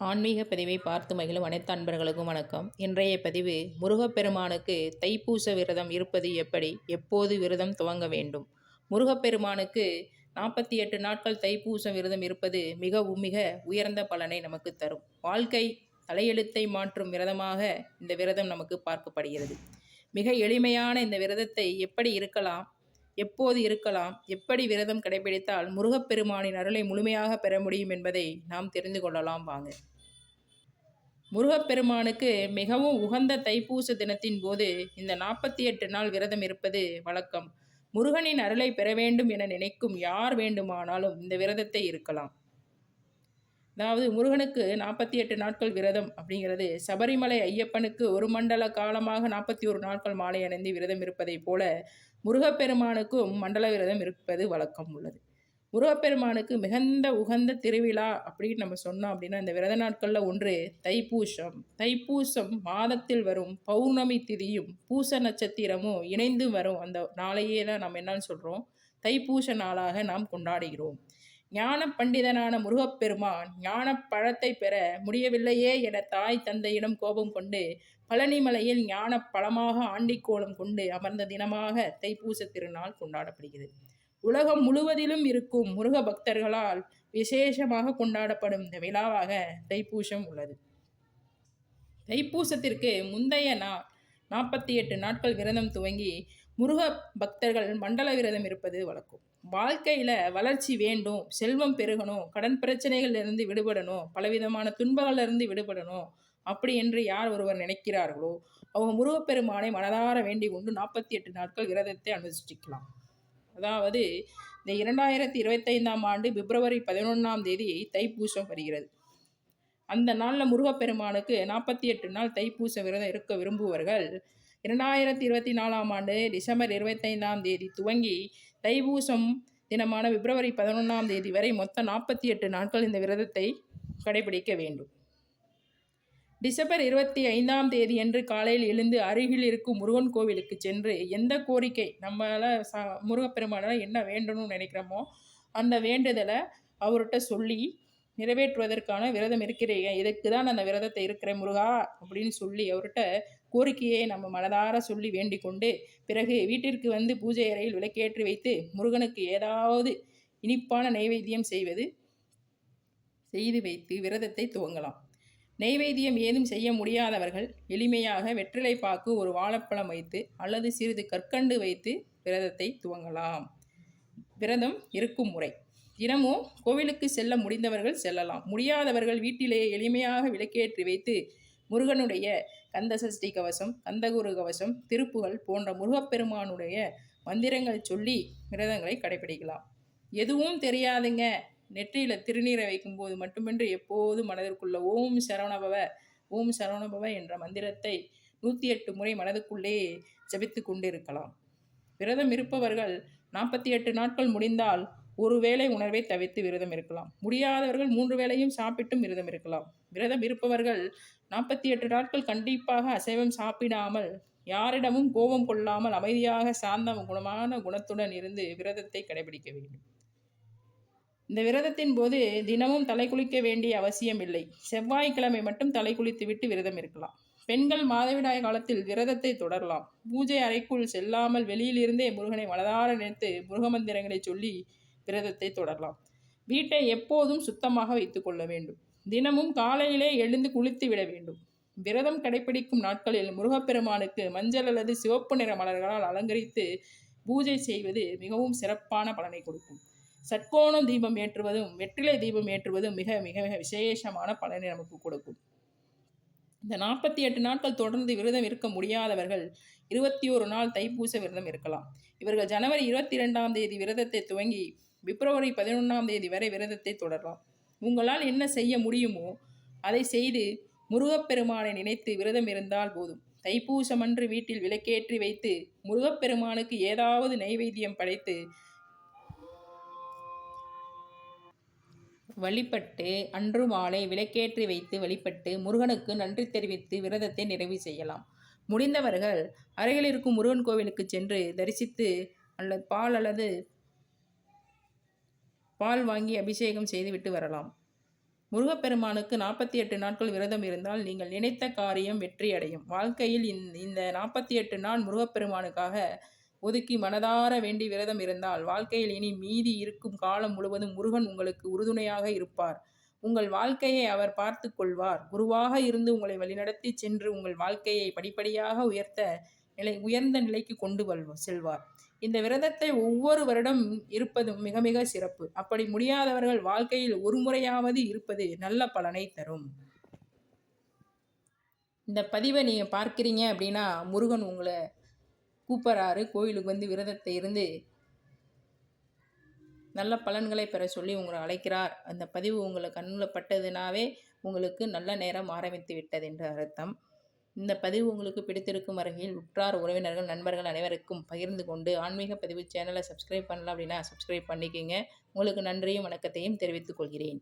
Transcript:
ஆன்மீக பதிவை பார்த்து மகிழும் அனைத்து அன்பர்களுக்கும் வணக்கம். இன்றைய பதிவு முருகப்பெருமானுக்கு தைப்பூச விரதம் இருப்பது எப்படி? எப்போது விரதம் துவங்க வேண்டும்? முருகப்பெருமானுக்கு நாற்பத்தி எட்டு நாட்கள் தைப்பூச விரதம் இருப்பது மிகவும் மிக உயர்ந்த பலனை நமக்கு தரும். வாழ்க்கை தலையெழுத்தை மாற்றும் விரதமாக இந்த விரதம் நமக்கு பார்க்கப்படுகிறது. மிக எளிமையான இந்த விரதத்தை எப்படி இருக்கலாம்? எப்போது இருக்கலாம்? எப்படி விரதம் கடைபிடித்தால் முருகப்பெருமானின் அருளை முழுமையாக பெற முடியும் என்பதை நாம் தெரிந்து கொள்ளலாம். வாங்க. முருகப்பெருமானுக்கு மிகவும் உகந்த தைப்பூச தினத்தின் போது இந்த நாற்பத்தி எட்டு நாள் விரதம் இருப்பது வழக்கம். முருகனின் அருளை பெற வேண்டும் என நினைக்கும் யார் வேண்டுமானாலும் இந்த விரதத்தை இருக்கலாம். அதாவது முருகனுக்கு நாற்பத்தி எட்டு நாட்கள் விரதம் அப்படிங்கிறது சபரிமலை ஐயப்பனுக்கு ஒரு மண்டல காலமாக நாற்பத்தி ஒரு நாட்கள் மாலை அணிந்து விரதம் இருப்பதைப் போல முருகப்பெருமானுக்கும் மண்டல விரதம் இருப்பது வழக்கம் உள்ளது. முருகப்பெருமானுக்கு மிகுந்த உகந்த திருவிழா அப்படின்னு நம்ம சொன்னோம் அப்படின்னா இந்த விரத நாட்களில் ஒன்று தைப்பூசம். தைப்பூசம் மாதத்தில் வரும் பௌர்ணமி திதியும் பூச நட்சத்திரமும் இணைந்து வரும். அந்த நாளையே தான் நம்ம என்னன்னு சொல்கிறோம் தைப்பூச நாளாக நாம் கொண்டாடுகிறோம். ஞான பண்டிதனான முருகப்பெருமான் ஞான பழத்தை பெற முடியவில்லையே என தாய் தந்தையிடம் கோபம் கொண்டு பழனிமலையில் ஞான பழமாக ஆண்டிக்கோலம் கொண்டு அமர்ந்த தினமாக தைப்பூச திருநாள் கொண்டாடப்படுகிறது. உலகம் முழுவதிலும் இருக்கும் முருக பக்தர்களால் விசேஷமாக கொண்டாடப்படும் இந்த விழாவாக தைப்பூசம் உள்ளது. தைப்பூசத்திற்கு முந்தைய நாள் நாற்பத்தி எட்டு நாட்கள் விரதம் துவங்கி முருக பக்தர்கள் மண்டல விரதம் இருப்பது வழக்கம். வாழ்க்கையில் வளர்ச்சி வேண்டும் செல்வம் பெருகணும் கடன் பிரச்சனைகள்லேருந்து விடுபடணும் பலவிதமான துன்பங்கள்லேருந்து விடுபடணும் அப்படி என்று யார் ஒருவர் நினைக்கிறார்களோ அவங்க முருகப்பெருமானை மனதார வேண்டி கொண்டு நாற்பத்தி எட்டு நாட்கள் விரதத்தை அனுஷ்டிக்கலாம். அதாவது இந்த இரண்டாயிரத்தி இருபத்தைந்தாம் ஆண்டு பிப்ரவரி பதினொன்றாம் தேதி தைப்பூசம் வருகிறது. அந்த நாளில் முருகப்பெருமானுக்கு நாற்பத்தி எட்டு நாள் தைப்பூச விரதம் இருக்க விரும்புவர்கள் இரண்டாயிரத்தி இருபத்தி நாலாம் ஆண்டு டிசம்பர் இருபத்தைந்தாம் தேதி துவங்கி தைபூசம் தினமான பிப்ரவரி பதினொன்றாம் தேதி வரை மொத்தம் நாற்பத்தி எட்டு நாட்கள் இந்த விரதத்தை கடைபிடிக்க வேண்டும். டிசம்பர் இருபத்தி ஐந்தாம் தேதி என்று காலையில் எழுந்து அருகில் இருக்கும் முருகன் கோவிலுக்கு சென்று எந்த கோரிக்கை நம்மளால் ச முருகப்பெருமானால் என்ன வேண்டணும்னு நினைக்கிறோமோ அந்த வேண்டுதலை அவர்கிட்ட சொல்லி நிறைவேற்றுவதற்கான விரதம் இருக்கிறீங்க. இதுக்கு தான் அந்த விரதத்தை இருக்கிறேன் முருகா அப்படின்னு சொல்லி அவர்கிட்ட கோரிக்கையை நம்ம மனதார சொல்லி வேண்டிக் கொண்டு பிறகு வீட்டிற்கு வந்து பூஜை அறையில் விளக்கேற்றி வைத்து முருகனுக்கு ஏதாவது இனிப்பான நைவேத்தியம் செய்வது செய்து வைத்து விரதத்தை துவங்கலாம். நெய்வேத்தியம் ஏதும் செய்ய முடியாதவர்கள் எளிமையாக வெற்றிலை பாக்கு ஒரு வாழைப்பழம் வைத்து அல்லது சிறிது கற்கண்டு வைத்து விரதத்தை துவங்கலாம். விரதம் இருக்கும் முறை. தினமும் கோவிலுக்கு செல்ல முடிந்தவர்கள் செல்லலாம். முடியாதவர்கள் வீட்டிலேயே எளிமையாக விளக்கேற்றி வைத்து முருகனுடைய கந்த சஷ்டி கவசம் கந்தகுரு கவசம் திருப்புகள் போன்ற முருகப்பெருமானுடைய மந்திரங்கள் சொல்லி விரதங்களை கடைபிடிக்கலாம் எதுவும் தெரியாதுங்க. நெற்றியில் திருநீரை வைக்கும்போது மட்டுமின்றி எப்போது மனதிற்குள்ள ஓம் சரவணபவ ஓம் சரவணபவ என்ற மந்திரத்தை நூற்றி எட்டு முறை மனதுக்குள்ளே ஜபித்து கொண்டிருக்கலாம். விரதம் இருப்பவர்கள் நாற்பத்தி எட்டு நாட்கள் முடிந்தால் ஒரு வேளை உணர்வை தவிர்த்து விரதம் இருக்கலாம். முடியாதவர்கள் மூன்று வேளையும் சாப்பிட்டும் விரதம் இருக்கலாம். விரதம் இருப்பவர்கள் நாற்பத்தி எட்டு நாட்கள் கண்டிப்பாக அசைவம் சாப்பிடாமல் யாரிடமும் கோபம் கொள்ளாமல் அமைதியாக சாந்த குணமான குணத்துடன் இருந்து விரதத்தை கடைபிடிக்க வேண்டும். இந்த விரதத்தின் போது தினமும் தலை குளிக்க வேண்டிய அவசியம் இல்லை. செவ்வாய்க்கிழமை மட்டும் தலை குளித்து விட்டு விரதம் இருக்கலாம். பெண்கள் மாதவிடாய் காலத்தில் விரதத்தை தொடரலாம். பூஜை அறைக்குள் செல்லாமல் வெளியிலிருந்தே முருகனை மனதார நினைத்து முருகமந்திரங்களை சொல்லி விரதத்தை தொடரலாம். வீட்டை எப்போதும் சுத்தமாக வைத்து கொள்ள வேண்டும். தினமும் காலையிலே எழுந்து குளித்து விட வேண்டும். விரதம் கடைபிடிக்கும் நாட்களில் முருகப்பெருமானுக்கு மஞ்சள் அல்லது சிவப்பு நிற மலர்களால் அலங்கரித்து பூஜை செய்வது மிகவும் சிறப்பான பலனை கொடுக்கும். சற்கோணம் தீபம் ஏற்றுவதும் வெற்றிலை தீபம் ஏற்றுவதும் மிக மிக மிக விசேஷமான பலனை நமக்கு கொடுக்கும். இந்த நாற்பத்தி எட்டு நாட்கள் தொடர்ந்து விரதம் இருக்க முடியாதவர்கள் இருபத்தி ஒரு நாள் தைப்பூச விரதம் இருக்கலாம். இவர்கள் ஜனவரி இருபத்தி ரெண்டாம் தேதி விரதத்தை துவங்கி பிப்ரவரி பதினொன்றாம் தேதி வரை விரதத்தை தொடரலாம். உங்களால் என்ன செய்ய முடியுமோ அதை செய்து முருகப்பெருமானை நினைத்து விரதம் இருந்தால் போதும். தைப்பூசமன்று வீட்டில் விளக்கேற்றி வைத்து முருகப்பெருமானுக்கு ஏதாவது நைவேத்தியம் படைத்து வழிபட்டு அன்று மாலை விளக்கேற்றி வைத்து வழிபட்டு முருகனுக்கு நன்றி தெரிவித்து விரதத்தை நிறைவு செய்யலாம். முடிந்தவர்கள் அருகில் இருக்கும் முருகன் கோவிலுக்கு சென்று தரிசித்து அல்லது பால் அல்லது பால் வாங்கி அபிஷேகம் செய்துவிட்டு வரலாம். முருகப்பெருமானுக்கு நாற்பத்தி எட்டு நாட்கள் விரதம் இருந்தால் நீங்கள் நினைத்த காரியம் வெற்றி அடையும் வாழ்க்கையில் இந்த நாற்பத்தி எட்டு நாள் முருகப்பெருமானுக்காக ஒதுக்கி மனதார வேண்டி விரதம் இருந்தால் வாழ்க்கையில் இனி மீதி இருக்கும் காலம் முழுவதும் முருகன் உங்களுக்கு உறுதுணையாக இருப்பார். உங்கள் வாழ்க்கையை அவர் பார்த்து கொள்வார். குருவாக இருந்து உங்களை வழிநடத்தி சென்று உங்கள் வாழ்க்கையை படிப்படியாக உயர்த்த நிலை உயர்ந்த நிலைக்கு கொண்டு செல்வார். இந்த விரதத்தை ஒவ்வொரு வருடம் இருப்பதும் மிக மிக சிறப்பு. அப்படி முடியாதவர்கள் வாழ்க்கையில் ஒரு முறையாவது இருப்பது நல்ல பலனை தரும். இந்த பதிவை நீங்கள் பார்க்குறீங்க அப்படின்னா முருகன் உங்களை கூப்பிட்றாரு. கோயிலுக்கு வந்து விரதத்தை இருந்து நல்ல பலன்களை பெற சொல்லி உங்களை அழைக்கிறார். அந்த பதிவு உங்களை கண்ணில் பட்டதுனாவே உங்களுக்கு நல்ல நேரம் ஆரம்பித்து விட்டது என்று அர்த்தம். இந்த பதிவு உங்களுக்கு பிடித்திருக்கும் வகையில் உற்றார் உறவினர்கள் நண்பர்கள் அனைவருக்கும் பகிர்ந்து கொண்டு ஆன்மீக பதிவு சேனலை சப்ஸ்கிரைப் பண்ணலாம் அப்படின்னா சப்ஸ்கிரைப் பண்ணிக்கோங்க. உங்களுக்கு நன்றியும் வணக்கத்தையும் தெரிவித்துக் கொள்கிறேன்.